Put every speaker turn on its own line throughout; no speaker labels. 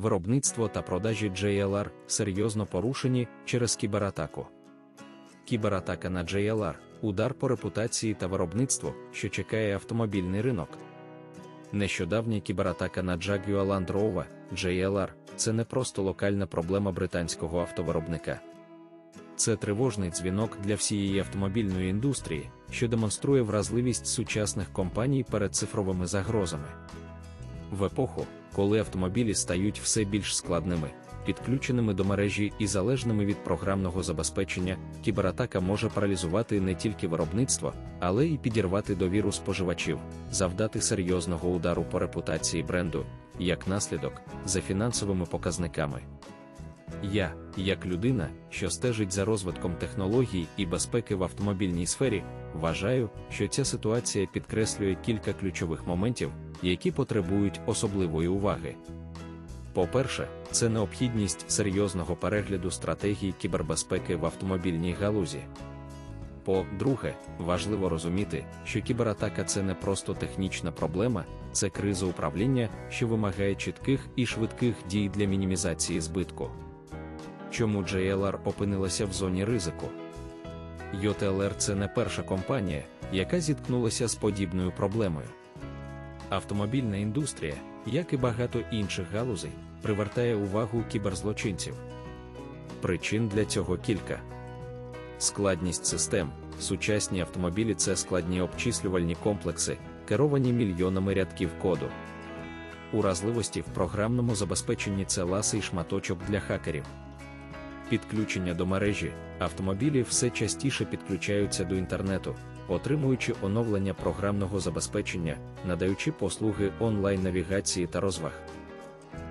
виробництво та продажі JLR серйозно порушені через кібератаку. Кібератака на JLR удар по репутації та виробництву, що чекає автомобільний ринок. Нещодавня кібератака на Jaguar Land Rover JLR це не просто локальна проблема британського автовиробника. Це тривожний дзвінок для всієї автомобільної індустрії, що демонструє вразливість сучасних компаній перед цифровими загрозами. В епоху, коли автомобілі стають все більш складними, підключеними до мережі і залежними від програмного забезпечення, кібератака може паралізувати не тільки виробництво, але й підірвати довіру споживачів, завдати серйозного удару по репутації бренду, як наслідок, за фінансовими показниками. Я, як людина, що стежить за розвитком технологій і безпеки в автомобільній сфері, вважаю, що ця ситуація підкреслює кілька ключових моментів, які потребують особливої уваги. По-перше, це необхідність серйозного перегляду стратегії кібербезпеки в автомобільній галузі. По-друге, важливо розуміти, що кібератака це не просто технічна проблема, це криза управління, що вимагає чітких і швидких дій для мінімізації збитку. Чому JLR опинилася в зоні ризику? JLR – це не перша компанія, яка зіткнулася з подібною проблемою. Автомобільна індустрія, як і багато інших галузей, привертає увагу кіберзлочинців. Причин для цього кілька. Складність систем. Сучасні автомобілі це складні обчислювальні комплекси, керовані мільйонами рядків коду. Уразливості в програмному забезпеченні це ласий шматочок для хакерів. Підключення до мережі, автомобілі все частіше підключаються до інтернету, отримуючи оновлення програмного забезпечення, надаючи послуги онлайн-навігації та розваг.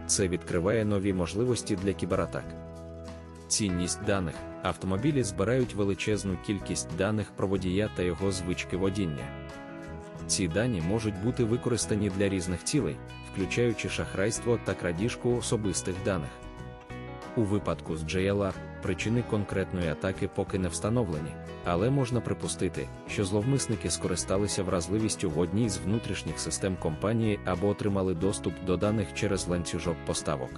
Це відкриває нові можливості для кібератак. Цінність даних автомобілі збирають величезну кількість даних про водія та його звички водіння. Ці дані можуть бути використані для різних цілей, включаючи шахрайство та крадіжку особистих даних. У випадку з JLR причини конкретної атаки поки не встановлені, але можна припустити, що зловмисники скористалися вразливістю в одній з внутрішніх систем компанії або отримали доступ до даних через ланцюжок поставок.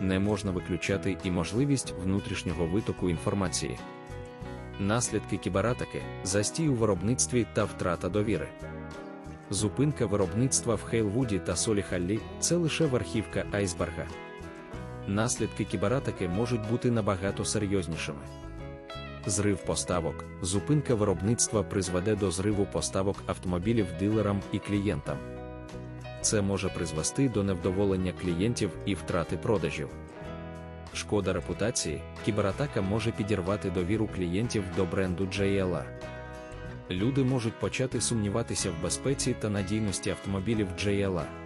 Не можна виключати і можливість внутрішнього витоку інформації. Наслідки кібератаки, застій у виробництві та втрата довіри. Зупинка виробництва в Хейлвуді та Соліхаллі це лише верхівка айсберга наслідки кібератаки можуть бути набагато серйознішими. Зрив поставок, зупинка виробництва призведе до зриву поставок автомобілів дилерам і клієнтам. Це може призвести до невдоволення клієнтів і втрати продажів. Шкода репутації, кібератака може підірвати довіру клієнтів до бренду JLR. Люди можуть почати сумніватися в безпеці та надійності автомобілів JLR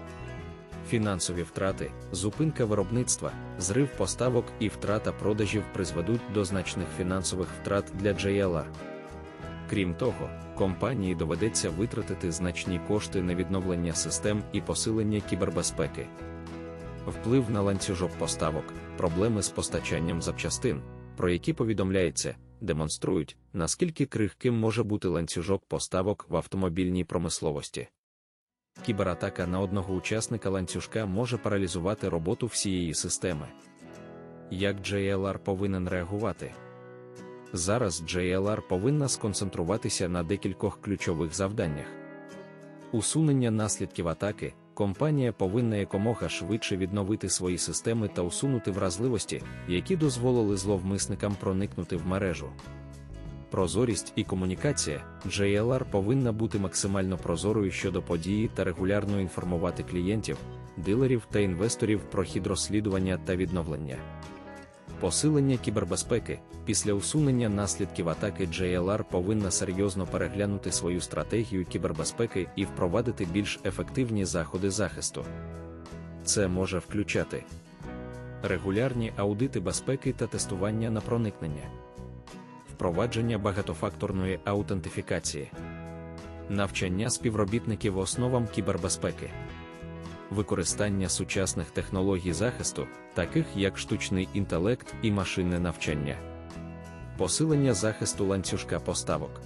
фінансові втрати, зупинка виробництва, зрив поставок і втрата продажів призведуть до значних фінансових втрат для JLR. Крім того, компанії доведеться витратити значні кошти на відновлення систем і посилення кібербезпеки. Вплив на ланцюжок поставок, проблеми з постачанням запчастин, про які повідомляється, демонструють, наскільки крихким може бути ланцюжок поставок в автомобільній промисловості. Кібератака на одного учасника ланцюжка може паралізувати роботу всієї системи. Як JLR повинен реагувати? Зараз JLR повинна сконцентруватися на декількох ключових завданнях. Усунення наслідків атаки. Компанія повинна якомога швидше відновити свої системи та усунути вразливості, які дозволили зловмисникам проникнути в мережу. Прозорість і комунікація JLR повинна бути максимально прозорою щодо події та регулярно інформувати клієнтів, дилерів та інвесторів про хід розслідування та відновлення. Посилення кібербезпеки після усунення наслідків атаки JLR повинна серйозно переглянути свою стратегію кібербезпеки і впровадити більш ефективні заходи захисту. Це може включати регулярні аудити безпеки та тестування на проникнення впровадження багатофакторної аутентифікації, навчання співробітників основам кібербезпеки, використання сучасних технологій захисту, таких як штучний інтелект і машинне навчання, посилення захисту ланцюжка поставок,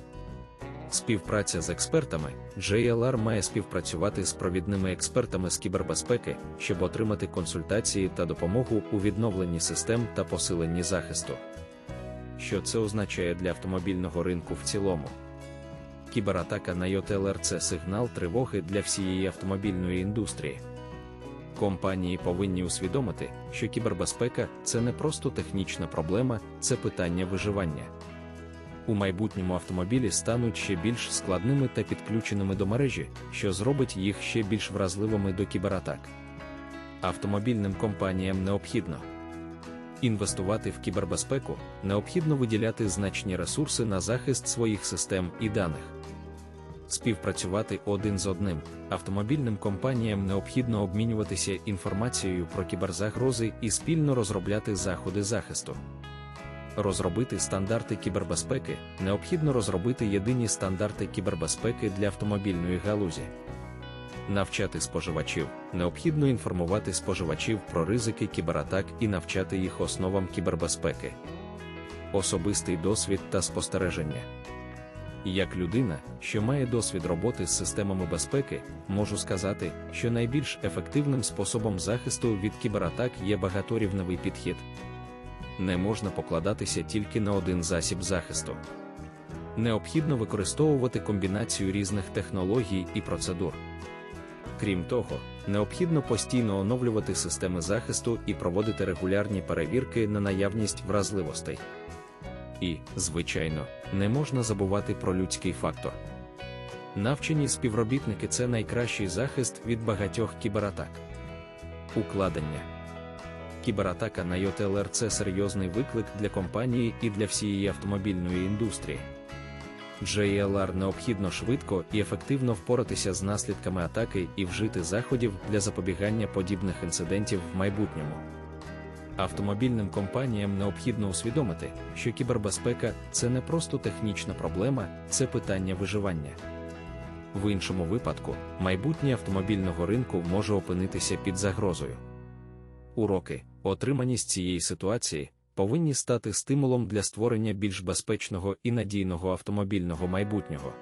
Співпраця з експертами. JLR має співпрацювати з провідними експертами з кібербезпеки, щоб отримати консультації та допомогу у відновленні систем та посиленні захисту. Що це означає для автомобільного ринку в цілому? Кібератака на YOTLR – це сигнал тривоги для всієї автомобільної індустрії. Компанії повинні усвідомити, що кібербезпека це не просто технічна проблема, це питання виживання. У майбутньому автомобілі стануть ще більш складними та підключеними до мережі, що зробить їх ще більш вразливими до кібератак. Автомобільним компаніям необхідно інвестувати в кібербезпеку, необхідно виділяти значні ресурси на захист своїх систем і даних. Співпрацювати один з одним автомобільним компаніям необхідно обмінюватися інформацією про кіберзагрози і спільно розробляти заходи захисту. Розробити стандарти кібербезпеки необхідно розробити єдині стандарти кібербезпеки для автомобільної галузі. Навчати споживачів необхідно інформувати споживачів про ризики кібератак і навчати їх основам кібербезпеки. Особистий досвід та спостереження. Як людина, що має досвід роботи з системами безпеки, можу сказати, що найбільш ефективним способом захисту від кібератак є багаторівневий підхід. Не можна покладатися тільки на один засіб захисту. Необхідно використовувати комбінацію різних технологій і процедур. Крім того, необхідно постійно оновлювати системи захисту і проводити регулярні перевірки на наявність вразливостей. І, звичайно, не можна забувати про людський фактор. Навчені співробітники це найкращий захист від багатьох кібератак. Укладення Кібератака на YOTLR – це серйозний виклик для компанії і для всієї автомобільної індустрії. JLR необхідно швидко і ефективно впоратися з наслідками атаки і вжити заходів для запобігання подібних інцидентів в майбутньому. Автомобільним компаніям необхідно усвідомити, що кібербезпека це не просто технічна проблема, це питання виживання. В іншому випадку, майбутнє автомобільного ринку може опинитися під загрозою. Уроки, отримані з цієї ситуації, повинні стати стимулом для створення більш безпечного і надійного автомобільного майбутнього.